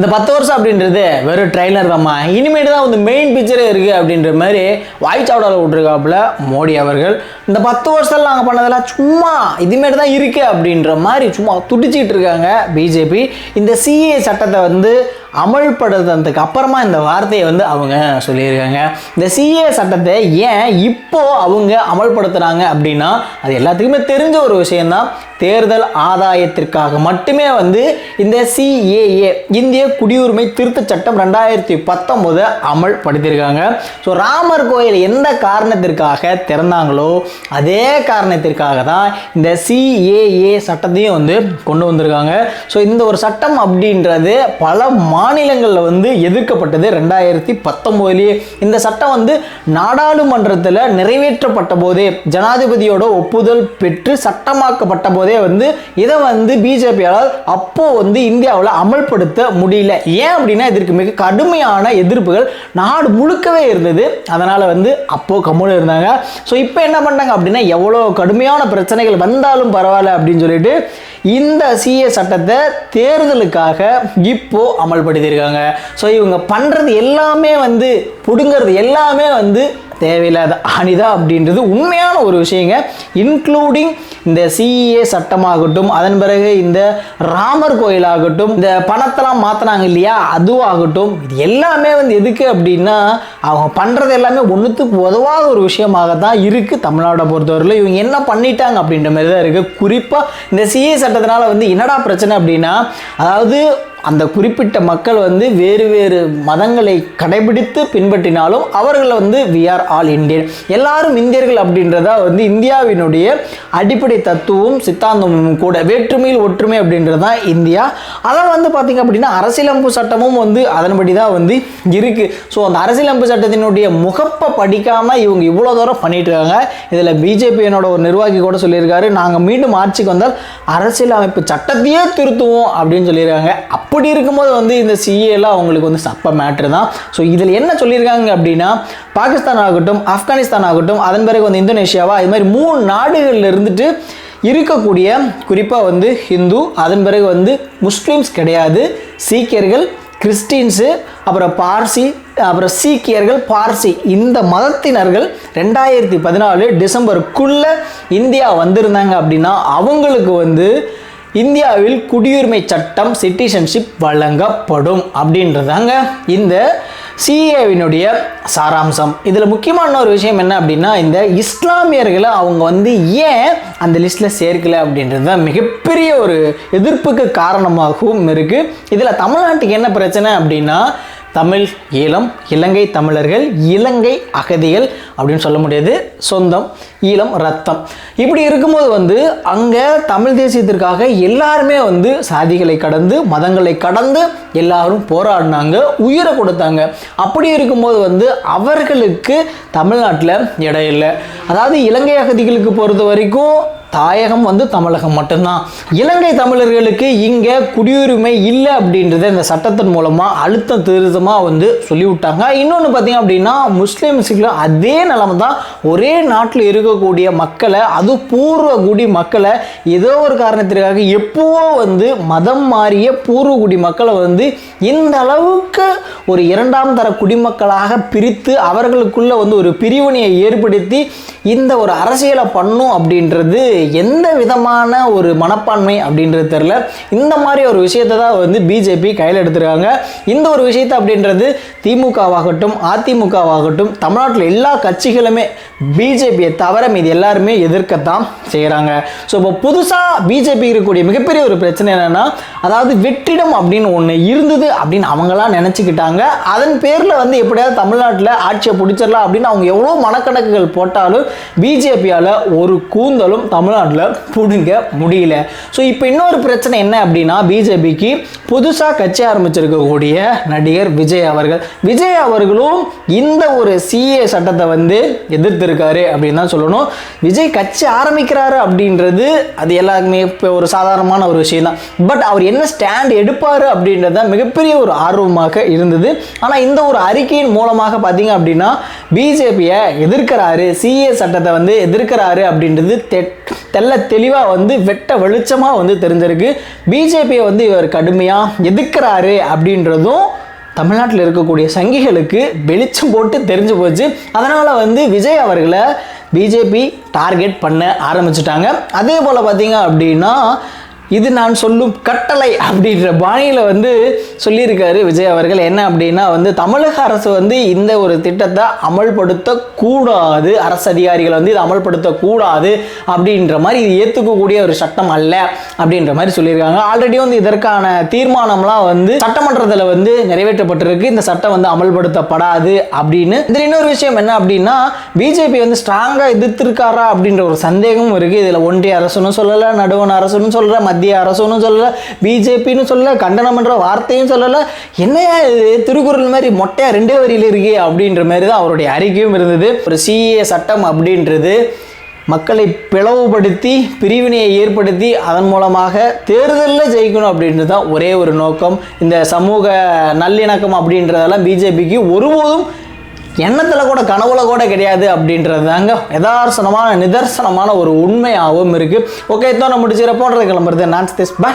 இந்த பத்து வருஷம் அப்படின்றது வெறும் ட்ரெய்லர் தாம்மா. இனிமேட்டு தான் வந்து மெயின் பிக்சரே இருக்குது அப்படின்ற மாதிரி வாய்ச்சாவடால் விட்டுருக்காப்புல மோடி அவர்கள். இந்த பத்து வருஷத்தில் நாங்கள் பண்ணதெல்லாம் சும்மா இதுமாரி தான் இருக்குது அப்படின்ற மாதிரி சும்மா துடிச்சிட்டு இருக்காங்க பிஜேபி இந்த சிஏ சட்டத்தை வந்து அமல்படுத்துறதுக்கு அப்புறமா இந்த வார்த்தையை வந்து அவங்க சொல்லியிருக்காங்க. இந்த சிஏ சட்டத்தை ஏன் இப்போ அவங்க அமல்படுத்துகிறாங்க அப்படின்னா அது எல்லாத்துக்குமே தெரிஞ்ச ஒரு விஷயந்தான் தேர்தல் ஆதாயத்திற்காக மட்டுமே வந்து இந்த சிஏஏ இந்திய குடியுரிமை திருத்த சட்டம் ரெண்டாயிரத்தி பத்தொம்போது அமல்படுத்தியிருக்காங்க. ஸோ ராமர் கோயில் எந்த காரணத்திற்காக திறந்தாங்களோ அதே காரணத்திற்காக தான் இந்த சிஏஏ சட்டத்தையும் வந்து கொண்டு வந்திருக்காங்க. ஸோ இந்த ஒரு சட்டம் அப்படின்றது பல மாநிலங்களில் வந்து எதிர்க்கப்பட்டது ரெண்டாயிரத்தி பத்தொம்போதுலேயே இந்த சட்டம் வந்து நாடாளுமன்றத்தில் நிறைவேற்றப்பட்ட போதே ஜனாதிபதியோட ஒப்புதல் பெற்று சட்டமாக்கப்பட்ட போதே வந்து இதை வந்து பிஜேபியால் அப்போ வந்து இந்தியாவில் அமல்படுத்த முடியல. ஏன் அப்படின்னா இதற்கு மிக கடுமையான எதிர்ப்புகள் நாடு முழுக்கவே இருந்தது. அதனால் வந்து அப்போ கம்முன்னு இருந்தாங்க. ஸோ இப்போ என்ன பண்ணாங்க அப்படின்னா எவ்வளோ கடுமையான பிரச்சனைகள் வந்தாலும் பரவாயில்ல அப்படின்னு சொல்லிட்டு இந்த சிஏ சட்டத்தை தேர்தலுக்காக இப்போ அமல்படுத்தியிருக்காங்க ஸோ இவங்க பண்ணுறது எல்லாமே வந்து பிடுங்கிறது எல்லாமே வந்து தேவையில்லாத அனிதா அப்படின்றது உண்மையான ஒரு விஷயங்க. இன்க்ளூடிங் இந்த சிஏ சட்டமாகட்டும் அதன் பிறகு இந்த ராமர் கோயிலாகட்டும் இந்த பணத்தெல்லாம் மாற்றினாங்க இல்லையா அதுவாகட்டும் இது எல்லாமே வந்து எதுக்கு அப்படின்னா அவங்க பண்ணுறது எல்லாமே ஒன்றுத்துக்கு உதவாத ஒரு விஷயமாக தான் இருக்குது தமிழ்நாட்டை பொறுத்தவரையில் இவங்க என்ன பண்ணிட்டாங்க அப்படின்ற மாதிரி தான் இருக்குது குறிப்பாக இந்த சிஏ சட்டத்தினால வந்து என்னடா பிரச்சனை அப்படின்னா அதாவது அந்த குறிப்பிட்ட மக்கள் வந்து வேறு வேறு மதங்களை கடைபிடித்து பின்பற்றினாலும் அவர்கள் வந்து வி ஆர் ஆல் இந்தியன் எல்லாரும் இந்தியர்கள் அப்படின்றதா வந்து இந்தியாவினுடைய அடிப்படை தத்துவம் சித்தாந்தமும் கூட வேற்றுமையில் ஒற்றுமை அப்படின்றது தான் இந்தியா. அதை வந்து பார்த்திங்க அப்படின்னா அரசியலமைப்பு சட்டமும் வந்து அதன்படி தான் வந்து இருக்குது ஸோ அந்த அரசியலமைப்பு சட்டத்தினுடைய முகப்பை படிக்காமல் இவங்க இவ்வளோ தூரம் பண்ணிட்டு இருக்காங்க இதில் பிஜேபியினோட ஒரு நிர்வாகி கூட சொல்லியிருக்காரு. நாங்கள் மீண்டும் ஆட்சிக்கு வந்தால் அரசியலமைப்பு சட்டத்தையே திருத்துவோம் அப்படின்னு சொல்லியிருக்காங்க. அப்படி இருக்கும்போது வந்து இந்த சிஏலாம் அவங்களுக்கு வந்து சப்ப மேட்ரு தான். ஸோ இதில் என்ன சொல்லியிருக்காங்க அப்படின்னா பாகிஸ்தான் ஆகட்டும் ஆப்கானிஸ்தான் ஆகட்டும் அதன் பிறகு வந்து இந்தோனேஷியாவா இது மாதிரி மூணு நாடுகளில் இருந்துட்டு இருக்கக்கூடிய குறிப்பாக வந்து ஹிந்து அதன் பிறகு வந்து முஸ்லீம்ஸ் கிடையாது சீக்கியர்கள் கிறிஸ்டின்ஸு அப்புறம் பார்சி அப்புறம் சீக்கியர்கள் பார்சி இந்த மதத்தினர்கள் ரெண்டாயிரத்தி பதினாலு டிசம்பருக்குள்ளே இந்தியா வந்திருந்தாங்க அப்படின்னா அவங்களுக்கு வந்து இந்தியாவில் குடியுரிமை சட்டம் சிட்டிசன்ஷிப் வழங்கப்படும் அப்படின்றதாங்க இந்த சிஏவினுடைய சாராம்சம். இதில் முக்கியமான ஒரு விஷயம் என்ன அப்படின்னா இந்த இஸ்லாமியர்களை அவங்க வந்து ஏன் அந்த லிஸ்ட்டில் சேர்க்கல அப்படின்றது தான் மிகப்பெரிய ஒரு எதிர்ப்புக்கு காரணமாகவும் இருக்குது இதில் தமிழ்நாட்டுக்கு என்ன பிரச்சனை அப்படின்னா தமிழ் ஈழம் இலங்கை தமிழர்கள் இலங்கை அகதிகள் அப்படின்னு சொல்ல முடியாது. சொந்தம் ஈழம் ரத்தம் இப்படி இருக்கும்போது வந்து அங்கே தமிழ் தேசியத்திற்காக எல்லாருமே வந்து சாதிகளை கடந்து மதங்களை கடந்து எல்லாரும் போராடினாங்க உயிரை கொடுத்தாங்க. அப்படி இருக்கும்போது வந்து அவர்களுக்கு தமிழ்நாட்டில் இடையில்லை அதாவது இலங்கை அகதிகளுக்கு பொறுத்த வரைக்கும் தாயகம் வந்து தமிழகம் மட்டும்தான். இலங்கை தமிழர்களுக்கு இங்கே குடியுரிமை இல்லை அப்படின்றத இந்த சட்டத்தின் மூலமாக அழுத்தம் திருத்தமாக வந்து சொல்லிவிட்டாங்க. இன்னொன்று பார்த்தீங்க அப்படின்னா முஸ்லீம்ஸுக்கு அதே நிலமை தான் ஒரே நாட்டில் இருக்கக்கூடிய மக்களை அது பூர்வகுடி மக்களை ஏதோ ஒரு காரணத்திற்காக எப்போவோ வந்து மதம் மாறிய பூர்வகுடி மக்களை வந்து இந்த அளவுக்கு ஒரு இரண்டாம் தர குடிமக்களாக பிரித்து அவர்களுக்குள்ள வந்து ஒரு பிரிவினையை ஏற்படுத்தி இந்த ஒரு அரசியலை பண்ணும் அப்படின்றது எந்த விதமான ஒரு மனப்பான்மை அப்படின்றது தெரில இந்த மாதிரி ஒரு விஷயத்தை தான் வந்து பிஜேபி கையில் எடுத்துருக்காங்க. இந்த ஒரு விஷயத்தை அப்படின்றது திமுகவாகட்டும் அதிமுகவாகட்டும் தமிழ்நாட்டில் எல்லா கட்சிகளுமே பிஜேபியை தவிர மீது எல்லாருமே எதிர்க்கத்தான் செய்கிறாங்க ஸோ இப்போ புதுசாக பிஜேபி இருக்கக்கூடிய மிகப்பெரிய ஒரு பிரச்சனை என்னென்னா அதாவது வெற்றிடம் அப்படின்னு ஒன்று இருந்தது அப்படின்னு அவங்களாம் நினச்சிக்கிட்டாங்க. அதன் பேரில் வந்து எப்படியாவது தமிழ்நாட்டில் ஆட்சியை பிடிச்சிடலாம் அப்படின்னு அவங்க எவ்வளோ மனக்கணக்குகள் போட்டாலும் பிஜேபியால் ஒரு கூந்தலும் தமிழ்நாட்டில் பிடுங்க முடியல. ஸோ இப்போ இன்னொரு பிரச்சனை என்ன அப்படின்னா பிஜேபிக்கு புதுசாக கட்சி ஆரம்பிச்சிருக்கக்கூடிய நடிகர் விஜய் அவர்கள். விஜய் அவர்களும் இந்த ஒரு சிஏ சட்டத்தை வந்து எதிர்த்திருக்காரு அப்படின்னு தான் சொல்லணும். விஜய் கட்சி ஆரம்பிக்கிறாரு அப்படின்றது அது எல்லாருக்குமே இப்போ ஒரு சாதாரணமான ஒரு விஷயம் தான். பட் அவர் என்ன ஸ்டாண்ட் எடுப்பார் அப்படின்றது தான் மிகப்பெரிய ஒரு ஆர்வமாக இருந்தது. ஆனால் இந்த ஒரு அறிக்கையின் மூலமாக பார்த்தீங்க அப்படின்னா பிஜேபியை எதிர்க்கிறாரு சிஏ சட்டத்தை வந்து எதிர்க்கிறாரு அப்படின்றது தெட் தெல்ல தெளிவாக வந்து வெட்ட வெளிச்சமாக வந்து தெரிஞ்சிருக்கு. பிஜேபியை வந்து இவர் கடுமையாக எதிர்க்கிறாரு அப்படின்றதும் தமிழ்நாட்டில் இருக்கக்கூடிய சங்கிகளுக்கு வெளிச்சம் போட்டு தெரிஞ்சு போச்சு. அதனால் வந்து விஜய் அவர்களை பிஜேபி டார்கெட் பண்ண ஆரம்பிச்சிட்டாங்க. அதே போல் பார்த்தீங்க அப்படின்னா இது நான் சொல்லும் கட்டளை அப்படின்ற பாணியில் வந்து சொல்லியிருக்காரு விஜய் அவர்கள். என்ன அப்படின்னா வந்து தமிழக அரசு வந்து இந்த ஒரு திட்டத்தை அமல்படுத்தக்கூடாது. அரசு அதிகாரிகள் வந்து இதை அமல்படுத்தக்கூடாது அப்படின்ற மாதிரி இது ஏற்றுக்கக்கூடிய ஒரு சட்டம் அல்ல அப்படின்ற மாதிரி சொல்லியிருக்காங்க. ஆல்ரெடி வந்து இதற்கான தீர்மானம்லாம் வந்து சட்டமன்றத்தில் வந்து நிறைவேற்றப்பட்டிருக்கு. இந்த சட்டம் வந்து அமல்படுத்தப்படாது அப்படின்னு. இதில் இன்னொரு விஷயம் என்ன அப்படின்னா பிஜேபி வந்து ஸ்ட்ராங்காக எதிர்த்திருக்காரா அப்படின்ற ஒரு சந்தேகமும் இருக்குது இதில் ஒன்றிய அரசுன்னு சொல்லலை நடுவன் அரசுன்னு சொல்கிற மத்திய மத்திய அரசுன்னு சொல்லலை பிஜேபின்னு சொல்லலை கண்டனம் என்ற வார்த்தையும் சொல்லலை. என்னையா இது? திருக்குறள் மாதிரி மொட்டையா ரெண்டே வரியில் இருக்கே அப்படின்ற மாதிரி தான் அவருடைய அறிக்கையும் இருந்தது. ஒரு சிஏ சட்டம் அப்படின்றது மக்களை பிளவுபடுத்தி பிரிவினையை ஏற்படுத்தி அதன் மூலமாக தேர்தலில் ஜெயிக்கணும் அப்படின்றது தான் ஒரே ஒரு நோக்கம். இந்த சமூக நல்லிணக்கம் அப்படின்றதெல்லாம் பிஜேபிக்கு ஒருபோதும் எண்ணத்தில் கூட கனவுல கூட கிடையாது அப்படின்றது தாங்க. யதார்சனமான நிதர்சனமான ஒரு உண்மையாகவும் இருக்குது ஓகே இதோ நம்ம முடிச்சுக்கிறப்போன்றது கிளம்புறது நான் பை